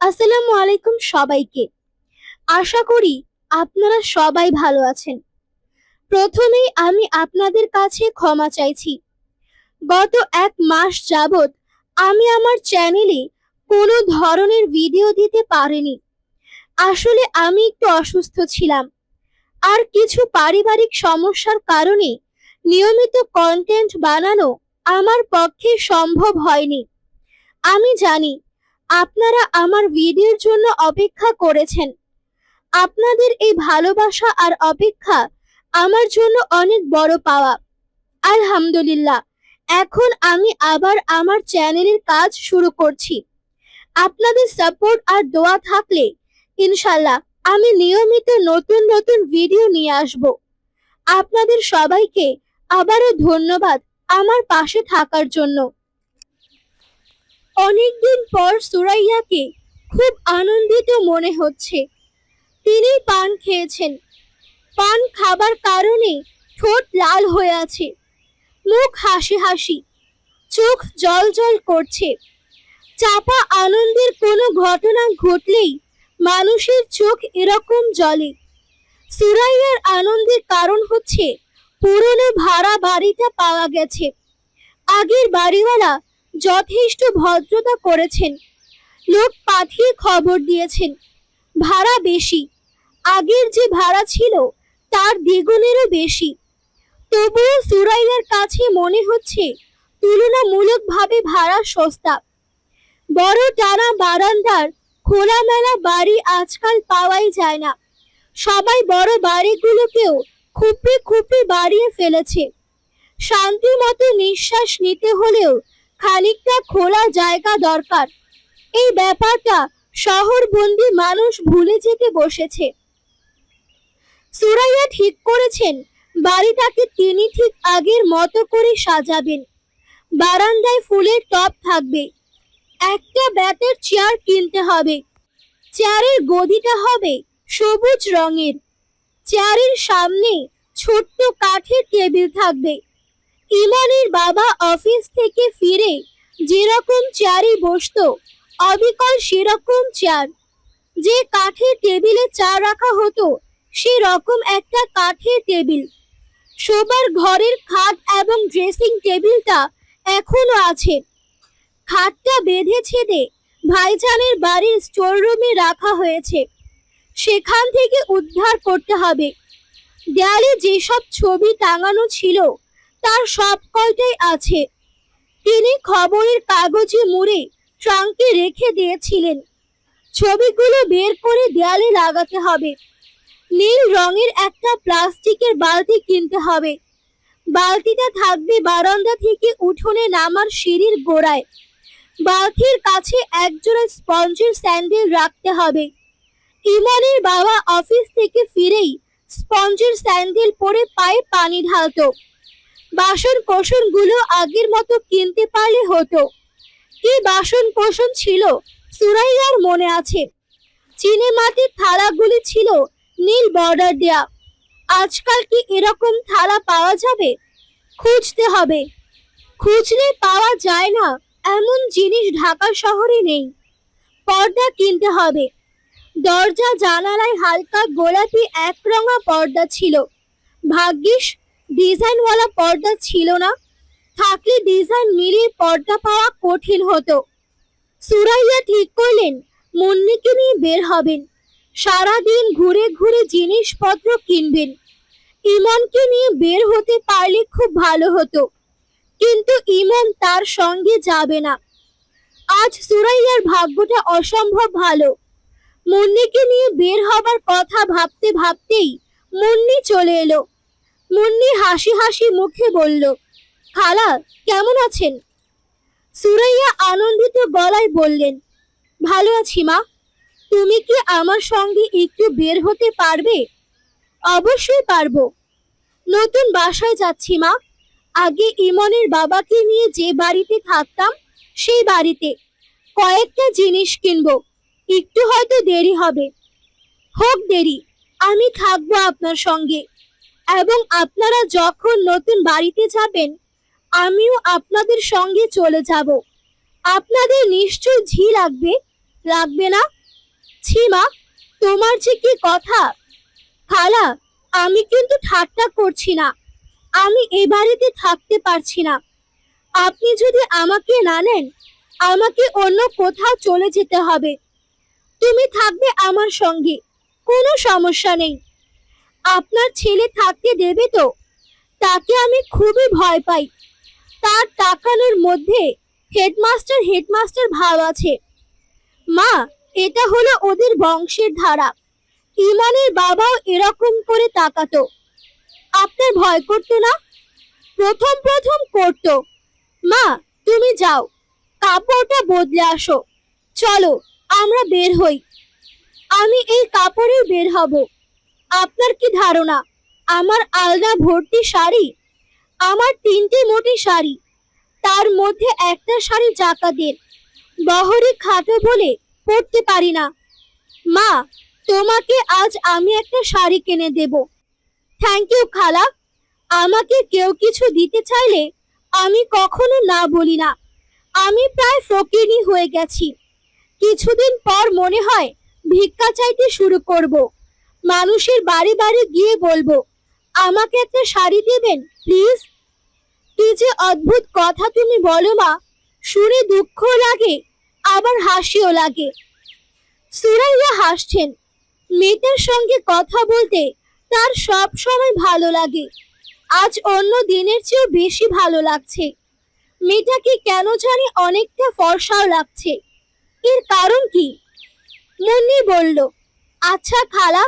আসসালামু আলাইকুম সবাইকে। আশা করি আপনারা সবাই ভালো আছেন। প্রথমেই আমি আপনাদের কাছে ক্ষমা চাইছি। গত এক মাস যাবত আমি আমার চ্যানেলে কোনো ধরনের ভিডিও দিতে পারিনি। আসলে আমি একটু অসুস্থ ছিলাম। আর কিছু পারিবারিক সমস্যার কারণে নিয়মিত কন্টেন্ট বানানো আমার পক্ষে সম্ভব হয়নি। আমি জানি আপনারা আমার ভিডিওর জন্য অপেক্ষা করেছেন। আপনাদের এই ভালোবাসা আর অপেক্ষা আমার জন্য অনেক বড় পাওয়া। আলহামদুলিল্লাহ, এখন আমি আবার আমার চ্যানেলের কাজ শুরু করছি। আপনাদের সাপোর্ট আর দোয়া থাকলে ইনশাল্লাহ আমি নিয়মিত নতুন নতুন ভিডিও নিয়ে আসব। আপনাদের সবাইকে আবারও ধন্যবাদ আমার পাশে থাকার জন্য। অনেকদিন পর সুরাইয়াকে খুব আনন্দিত মনে হচ্ছে। তিনি পান খেয়েছেন। পান খাবার কারণে ঠোঁট লাল হয়ে আছে। মুখ হাসি হাসি, চোখ জল জল করছে। চাপা আনন্দের কোনো ঘটনা ঘটলেই মানুষের চোখ এরকম জলে সুরাইয়ার আনন্দের কারণ হচ্ছে পুরনো ভাড়া বাড়িটা পাওয়া গেছে। আগের বাড়িওয়ালা যথেষ্ট ভদ্রতা করেছেন। লোক পাঠিয়ে খবর দিয়েছেন। ভাড়া বেশি। আগের যে ভাড়া ছিল, তার দ্বিগুণেরও বেশি। তবুও সুরাইয়ার কাছে মনে হচ্ছে, তুলনামূলকভাবে ভাড়া সস্তা। বড় টানা বারান্দার খোলামেলা বাড়ি আজকাল পাওয়াই যায় না। সবাই বড় বাড়িগুলোকেও খুপড়ে খুপড়ে বাড়িয়ে ফেলেছে। শান্তি মতো নিঃশ্বাস নিতে হলেও খানিকটা খোলা জায়গা দরকার। এই ব্যাপারটা শহরবন্দি মানুষ ভুলে যেতে বসেছে। সুরাইয়া ঠিক করেছেন, বাড়িটাকে তিনি ঠিক আগের মতো করে সাজাবেন। বারান্দায় ফুলের টব থাকবে। একটা বেতের চেয়ার কিনতে হবে। চেয়ারের গদিটা হবে সবুজ রঙের। চেয়ারের সামনে ছোট্ট কাঠের টেবিল থাকবে। ইমানের বাবা অফিস থেকে ফিরে যেরকম চেয়ারে বসতো, অবিকল সেরকম চেয়ার। যে কাঠের টেবিলে চা রাখা হতো, সেরকম একটা কাঠের টেবিল। শোবার ঘরের খাট এবং ড্রেসিং টেবিলটা এখনও আছে। খাটটা বেঁধে ছেদে ভাইজানের বাড়ির স্টোররুমে রাখা হয়েছে। সেখান থেকে উদ্ধার করতে হবে। দেয়ালে যেসব ছবি টাঙানো ছিল, তার সব কয়টাই আছে। তিনি খবরের কাগজে মুড়ে ট্রাঙ্কে রেখে দিয়েছিলেন। ছবিগুলো বের করে দেয়ালে লাগাতে হবে। নীল রঙের একটা প্লাস্টিকের বালতি কিনতে হবে। বালতিটা থাকবে বারান্দা থেকে উঠোনে নামার সিঁড়ির গোড়ায়। বালতির কাছে একজোড়া স্পঞ্জের স্যান্ডেল রাখতে হবে। ইমনের বাবা অফিস থেকে ফিরেই স্পঞ্জের স্যান্ডেল পরে পায়ে পানি ঢালতো। বাসন কোসনগুলো আগের মতো কিনতে পারলে হতো। কি বাসন কোসন ছিল সুরাইয়ার মনে আছে। চিনে মাটির থালাগুলি ছিল নীল বর্ডার দেয়া। আজকাল কি এরকম থালা পাওয়া যাবে? খুঁজতে হবে। খুঁজলে পাওয়া যায় না, এমন জিনিস ঢাকা শহরে নেই। পর্দা কিনতে হবে। দরজা, জানালায় হালকা গোলাপি একরঙা পর্দা ছিল। ভাগ্যিস, ডিজাইনওয়ালা পর্দা ছিল না। থাকলে ডিজাইন মিলিয়ে পর্দা পাওয়া কঠিন হতো। সুরাইয়া ঠিক করলেন, মুন্নিকে নিয়ে বের হবেন। সারাদিন ঘুরে ঘুরে জিনিসপত্র কিনবেন। ইমনকে নিয়ে বের হতে পারলে খুব ভালো হতো। কিন্তু ইমন তার সঙ্গে যাবে না। আজ সুরাইয়ার ভাগ্যটা অসম্ভব ভালো। মুন্নিকে নিয়ে বের হবার কথা ভাবতে ভাবতেই মুন্নি চলে এলো। মুন্নি হাসি হাসি মুখে বলল, খালা, কেমন আছেন? সুরাইয়া আনন্দিত গলায় বললেন, ভালো আছি মা। তুমি কি আমার সঙ্গে একটু বের হতে পারবে? অবশ্যই পারব। নতুন বাসায় যাচ্ছি মা। আগে ইমনের বাবাকে নিয়ে যে বাড়িতে থাকতাম, সেই বাড়িতে কয়েকটা জিনিস কিনবো। একটু হয়তো দেরি হবে। হোক দেরি, আমি থাকব আপনার সঙ্গে। এবং আপনারা যখন নতুন বাড়িতে যাবেন, আমিও আপনাদের সঙ্গে চলে যাব। আপনাদের নিশ্চয় ঝি লাগবে লাগবে না? ছিমা তোমার যে কি কথা? খালা, আমি কিন্তু ঠাট্টা করছি না। আমি এ বাড়িতে থাকতে পারছি না। আপনি যদি আমাকে না নেন, আমাকে অন্য কোথাও চলে যেতে হবে। তুমি থাকবে আমার সঙ্গে। কোনো সমস্যা নেই। আপনার ছেলে থাকতে দেবে তো? তাকে আমি খুবই ভয় পাই। তার তাকানোর মধ্যে হেডমাস্টার হেডমাস্টার ভাব আছে। মা, এটা হলো ওদের বংশের ধারা। ইমানের বাবাও এরকম করে তাকাতো। আপনার ভয় করতো না? প্রথম প্রথম করতো। মা, তুমি যাও। কাপড়টা বদলে আসো। চলো। আমরা বের হই। আমি এই কাপড়েই বের হব। আপনার কি ধারণা? আমার আলনা ভর্তি শাড়ি? আমার তিনটে মোটি শাড়ি। তার মধ্যে একটা শাড়ি জাকাতের। বহরে খাটো বলে পরতে পারি না। মা, তোমাকে আজ আমি একটা শাড়ি কিনে দেব। থ্যাংক ইউ খালা। আমাকে কেউ কিছু দিতে চাইলে আমি কখনো না বলি না। আমি প্রায় ফকিনি হয়ে গেছি। কিছুদিন পর মনে হয় ভিক্ষা চাইতে শুরু করব। মানুষের বাড়ি বাড়ি গিয়ে বলব, আমাকে একটা শাড়ি দেবেন প্লিজ কি যে অদ্ভুত কথা তুমি বলো মা, শুনে দুঃখ লাগে, আবার হাসিও লাগে। সুরাইয়া হাসছেন। মেয়েটার সঙ্গে কথা বলতে তার সব সময় ভালো লাগে। আজ অন্য দিনের চেয়েও বেশি ভালো লাগছে। মেয়েটাকে কেন জানি অনেকটা ফর্সাও লাগছে। এর কারণ কি? মুন্নি বলল আচ্ছা খালা,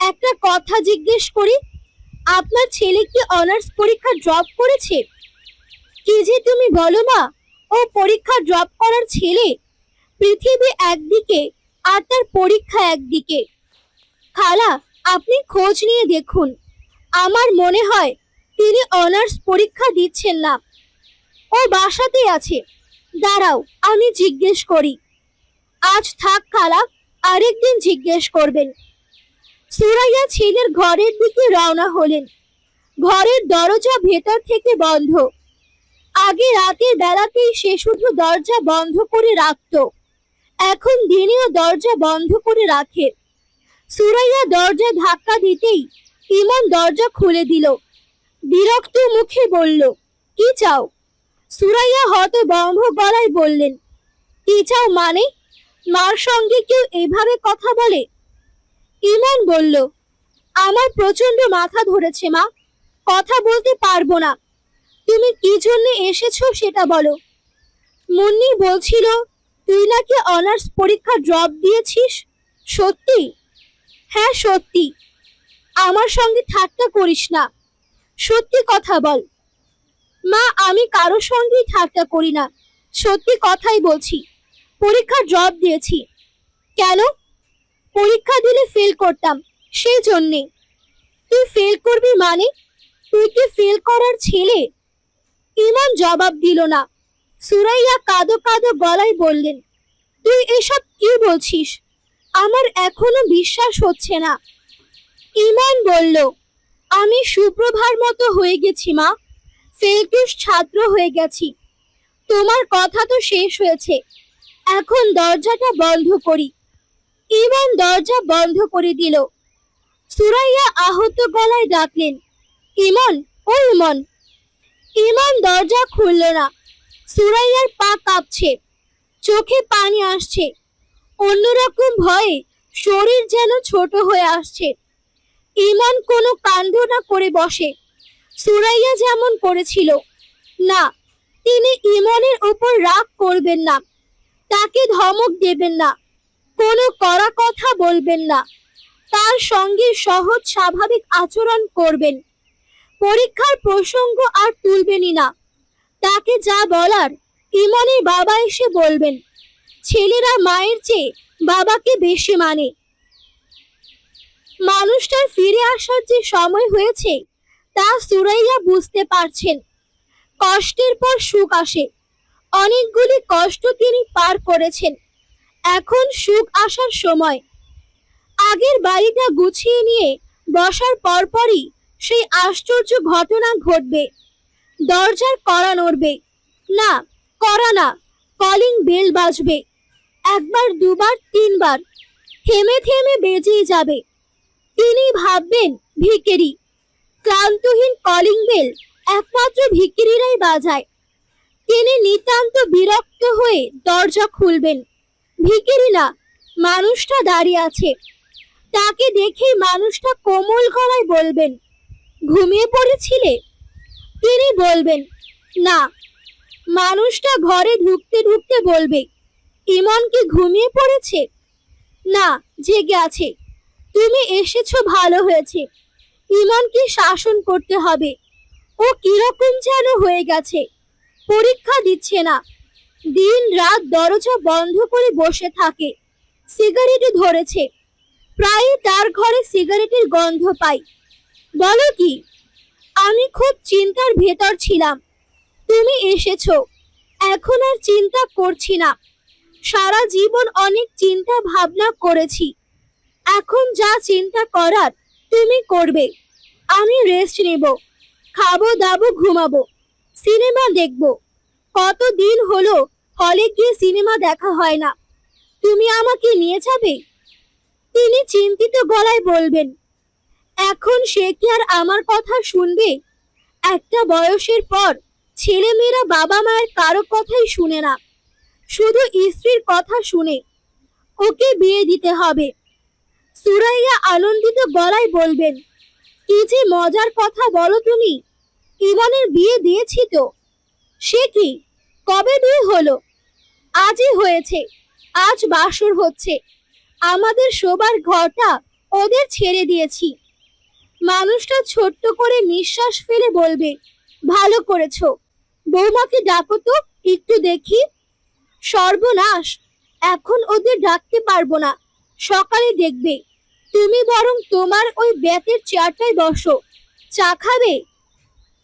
একটা কথা জিজ্ঞেস করি। আপনার ছেলে কি অনার্স পরীক্ষা ড্রপ করেছে? কি যে তুমি বলো মা ও পরীক্ষা ড্রপ করার ছেলে। পৃথিবী একদিকে আর তার পরীক্ষা একদিকে। খালা, আপনি খোঁজ নিয়ে দেখুন। আমার মনে হয় তিনি অনার্স পরীক্ষা দিচ্ছেন না। ও বাসাতেই আছে। দাঁড়াও, আমি জিজ্ঞেস করি। আজ থাক খালা, আরেকদিন জিজ্ঞেস করবেন। সুরাইয়া ছেলের ঘরের দিকে রওনা হলেন। ঘরের দরজা ভেতর থেকে বন্ধ। আগে রাতের বেলাতেই সে শুধু দরজা বন্ধ করে রাখতো। এখন দিনেও দরজা বন্ধ করে রাখে। সুরাইয়া দরজা ধাক্কা দিতেই ইমন দরজা খুলে দিল। বিরক্ত মুখে বলল, কি চাও? সুরাইয়া হত বম্ভ গলায় বললেন, কি চাও মানে? মার সঙ্গে কেউ এভাবে কথা বলে? ইমন বলল, আমার প্রচণ্ড মাথা ধরেছে, মা। কথা বলতে পারব না। তুমি কি জন্য এসেছ সেটা বলো। মুন্নি বলছিল, তুই নাকি অনার্স পরীক্ষা ড্রপ দিয়েছিস? সত্যি? হ্যাঁ সত্যি। আমার সঙ্গে ঠাট্টা করিস না। সত্যি কথা বল। মা, আমি কারও সঙ্গেই ঠাট্টা করি না। সত্যি কথাই বলছি। পরীক্ষা ড্রপ দিয়েছি। কেন? পরীক্ষা দিলে ফেল করতাম, সেই জন্যে। তুই ফেল করবি মানে? তুই কি ফেল করার ছেলে? ইমান জবাব দিল না। সুরাইয়া কাঁদো কাঁদো গলায় বললেন, তুই এসব কি বলছিস? আমার এখনও বিশ্বাস হচ্ছে না। ইমান বলল, আমি সুপ্রভার মতো হয়ে গেছি মা। ফেলটুস ছাত্র হয়ে গেছি। তোমার কথা তো শেষ হয়েছে। এখন দরজাটা বন্ধ করি। ইমান দরজা বন্ধ করে দিল। সুরাইয়া আহত গলায় ডাকলেন, ইমন, ও ইমন। ইমন দরজা খুলল না। সুরাইয়ার পা কাঁপছে, চোখে পানি আসছে। অন্যরকম ভয়ে শরীর যেন ছোট হয়ে আসছে। ইমান কোনো কাণ্ড না করে বসে। সুরাইয়া যেমন করেছিল, না, তিনি ইমনের উপর রাগ করবেন না। তাকে ধমক দেবেন না। কোনো কড়া কথা বলবেন না। তার সঙ্গে সহজ স্বাভাবিক আচরণ করবেন। পরীক্ষার প্রসঙ্গ আর তুলবেনই না। তাকে যা বলার ইমনের বাবা এসে বলবেন, ছেলেরা মায়ের চেয়ে বাবাকে বেশি মানে। মানুষটার ফিরে আসার যে সময় হয়েছে, তা সুরাইয়া বুঝতে পারছেন। কষ্টের পর সুখ আসে। অনেকগুলি কষ্ট তিনি পার করেছেন। এখন সুখ আসার সময়। আগের বাড়িটা গুছিয়ে নিয়ে বসার পরপরই সেই আশ্চর্য ঘটনা ঘটবে। দরজার কড়া নড়বে। না, কড়া না, কলিং বেল বাজবে। একবার, দুবার, তিনবার। থেমে থেমে বেজেই যাবে। তিনি ভাববেন, ভিকেরি। ক্লান্তহীন কলিং বেল একমাত্র ভিকিরিরাই বাজায়। তিনি নিতান্ত বিরক্ত হয়ে দরজা খুলবেন। ভিকিরি না মানুষটা দাঁড়িয়ে আছে। তাকে দেখে মানুষটা কোমল গলায় বলবেন, ঘুমিয়ে পড়েছিলে? তিনি বলবেন, না। মানুষটা ঘরে ঢুকতে ঢুকতে বলবে, ইমন কি ঘুমিয়ে পড়েছে? না, জেগে আছে। তুমি এসেছ ভালো হয়েছে। ইমনকে শাসন করতে হবে। ও কীরকম যেন হয়ে গেছে। পরীক্ষা দিচ্ছে না। দিন রাত দরজা বন্ধ করে বসে থাকে। সিগারেটও ধরেছে। প্রায় তার ঘরে সিগারেটের গন্ধ পাই। বলো কি? আমি খুব চিন্তার ভেতর ছিলাম। তুমি এসেছ। এখন আর চিন্তা করছি না। সারা জীবন অনেক চিন্তা ভাবনা করেছি। এখন যা চিন্তা করার তুমি করবে। আমি রেস্ট নেব। খাব দাবো, ঘুমাবো। সিনেমা দেখব। কতদিন হলো হলে গিয়ে সিনেমা দেখা হয় না। তুমি আমাকে নিয়ে যাবে? তিনি চিন্তিত গলায় বলবেন, এখন সে কি আর আমার কথা শুনবে? একটা বয়সের পর ছেলেমেয়েরা বাবা মায়ের কারও কথাই শুনে না। শুধু স্ত্রীর কথা শুনে ওকে বিয়ে দিতে হবে। সুরাইয়া আনন্দিত গলায় বলবেন, কি যে মজার কথা বলো তুমি। ইমনের বিয়ে দিয়েছি তো। সে কি? কবে বিয়ে হলো? আজই হয়েছে। আজ বাসর হচ্ছে। আমাদের শোবার ঘরটা ওদের ছেড়ে দিয়েছি। মানুষটা ছোট্ট করে নিঃশ্বাস ফেলে বলবে, ভালো করেছ। বৌমাকে ডাকো তো একটু দেখি। সর্বনাশ! এখন ওদের ডাকতে পারব না। সকালে দেখবে। তুমি বরং তোমার ওই বেতের চেয়ারটায় বসো। চা খাবে?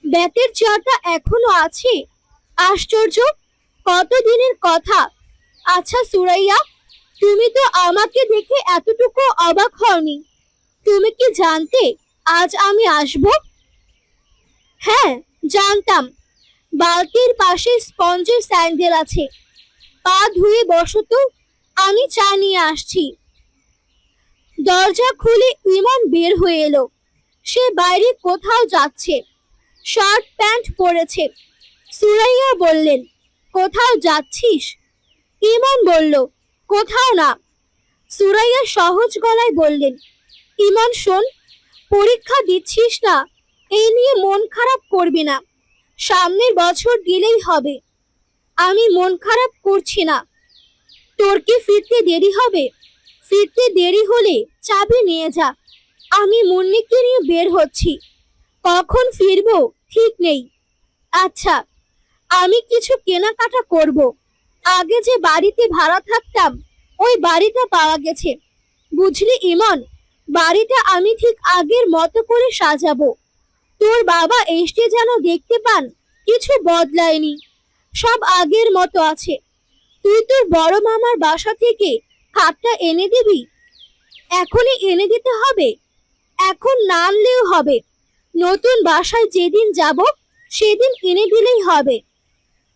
বেতের চেয়ারটা এখনও আছে? আশ্চর্য, কতদিনের কথা। আচ্ছা সুরাইয়া, তুমি তো আমাকে দেখে এতটুকু অবাক হওনি। তুমি কি জানতে আজ আমি আসব? হ্যাঁ জানতাম। বালতির পাশে স্পঞ্জের স্যান্ডেল আছে। পা ধুয়ে বসো আমি চা নিয়ে আসছি। দরজা খুলে ইমন বের হয়ে এলো। সে বাইরে কোথাও যাচ্ছে। শার্ট প্যান্ট পরেছে। সুরাইয়া বললেন, কোথাও যাচ্ছিস? ইমন বলল, কোথাও না। সুরাইয়া সহজ গলায় বললেন, ইমন, শোন, পরীক্ষা দিচ্ছিস না, এই নিয়ে মন খারাপ করবি না। সামনের বছর দিলেই হবে। আমি মন খারাপ করছি না। তোর কি ফিরতে দেরি হবে? ফিরতে দেরি হলে চাবি নিয়ে যা। আমি মুন্নিকে নিয়ে বের হচ্ছি। কখন ফিরবো? ঠিক নেই। আচ্ছা আমি কিছু কেনাকাটা করব। আগে যে বাড়িতে ভাড়া থাকতাম, ওই বাড়িটা পাওয়া গেছে। বুঝলি ইমন, বাড়িটা আমি ঠিক আগের মতো করে সাজাবো। তোর বাবা এসে যেন দেখতে পান, কিছু বদলায়নি। সব আগের মতো আছে। তুই তোর বড় মামার বাসা থেকে খাটটা এনে দিবি? এখনই এনে দিতে হবে? এখন না আনলেও হবে। নতুন বাসায় যেদিন যাব, সেদিন এনে দিলেই হবে।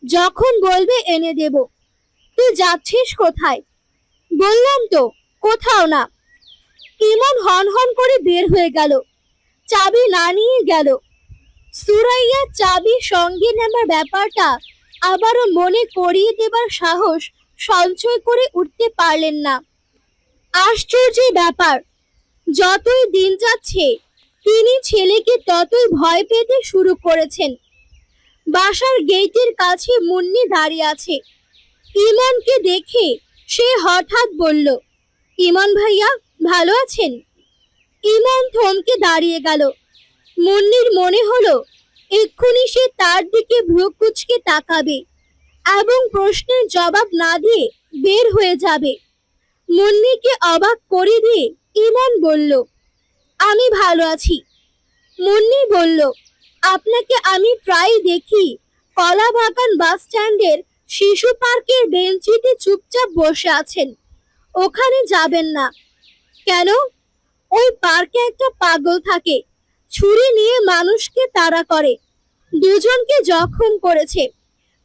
যখন বলবে, এনে দেব। তুই যাচ্ছিস কোথায়? বললাম তো, কোথাও না। ইমন হন হন করে বের হয়ে গেল। চাবি না নিয়ে গেল। সুরাইয়া চাবি সঙ্গে নেবার ব্যাপারটা আবারও মনে করিয়ে দেবার সাহস সঞ্চয় করে উঠতে পারলেন না। আশ্চর্যের ব্যাপার, যতই দিন যাচ্ছে তিনি ছেলেকে ততই ভয় পেতে শুরু করেছেন। বাসার গেটের কাছে মুন্নি দাঁড়িয়ে আছে। ইমনকে দেখে সে হঠাৎ বলল, ইমন ভাইয়া, ভালো আছেন? ইমন থমকে দাঁড়িয়ে গেল। মুন্নির মনে হলো, এক্ষুনি সে তার দিকে ভ্রু কুচকে তাকাবে এবং প্রশ্নের জবাব না দিয়ে বের হয়ে যাবে। মুন্নিকে অবাক করে দিয়ে ইমন বলল আমি ভালো আছি। মুন্নি বলল, আপনাকে আমি প্রায় দেখি। কলা বাগান বাস স্ট্যান্ডের শিশু পার্কের বেঞ্চিতে চুপচাপ বসে আছেন। ওখানে যাবেন না। কেন? ওই পার্কে একটা পাগল থাকে। ছুরি নিয়ে মানুষকে তাড়া করে। দুজনকে জখম করেছে।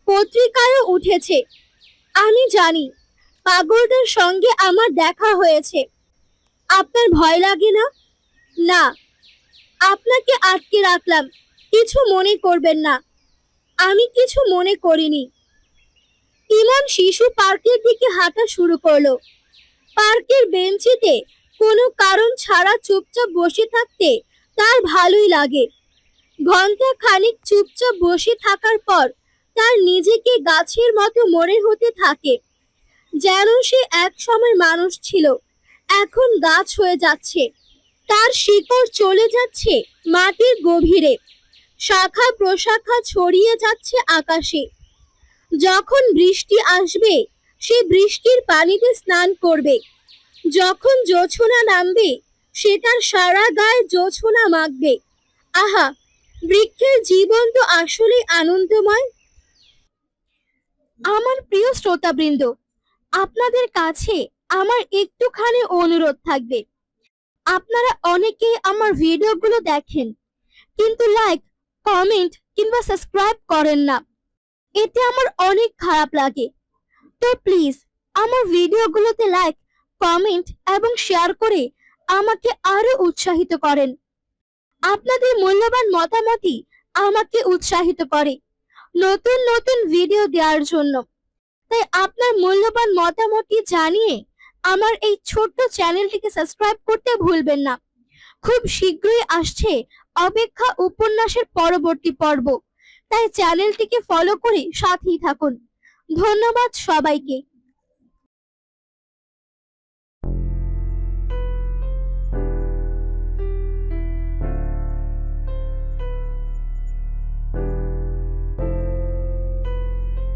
পত্রিকায়ও উঠেছে। আমি জানি, পাগলদের সঙ্গে আমার দেখা হয়েছে। আপনার ভয় লাগে না? না, আপনাকে আটকে রাখলাম, কিছু মনে করবেন না। আমি কিছু মনে করিনি। ইমন শিশু পার্কের দিকে হাঁটা শুরু করল। পার্কের বেঞ্চিতে কোনো কারণ ছাড়া চুপচাপ বসে থাকতে তার ভালোই লাগে। ঘণ্টা খানিক চুপচাপ বসে থাকার পর তার নিজেকে গাছের মতো মনে হতে থাকে। যেন সে এক সময় মানুষ ছিল, এখন গাছ হয়ে যাচ্ছে। তার শিকড় চলে যাচ্ছে মাটির গভীরে। শাখা প্রশাখা ছড়িয়ে যাচ্ছে আকাশে। যখন বৃষ্টি আসবে, সে বৃষ্টির পানিতে স্নান করবে। যখন জোছনা নামবে, সে তার সারা গায়ে জোছনা মাখবে। আহা, বৃক্ষের জীবন তো আসলেই আনন্দময়। আমার প্রিয় শ্রোতাবৃন্দ, আপনাদের কাছে আমার একটুখানি অনুরোধ থাকবে। আপনারা অনেকেই আমার ভিডিওগুলো দেখেন, কিন্তু লাইক কমেন্ট কিংবা সাবস্ক্রাইব করেন না। এতে আমার অনেক খারাপ লাগে। তো প্লিজ আমার ভিডিওগুলোতে লাইক কমেন্ট এবং শেয়ার করে আমাকে আরও উৎসাহিত করেন। আপনাদের মূল্যবান মতামতই আমাকে উৎসাহিত করে নতুন নতুন ভিডিও দেওয়ার জন্য। তাই আপনার মূল্যবান মতামতটি জানিয়ে আমার এই ছোট্ট চ্যানেলটিকে সাবস্ক্রাইব করতে ভুলবেন না। খুব শীঘ্রই আসছে অপেক্ষা উপন্যাসের পরবর্তী পর্ব। তাই চ্যানেলটিকে ফলো করে সাথেই থাকুন। ধন্যবাদ সবাইকে।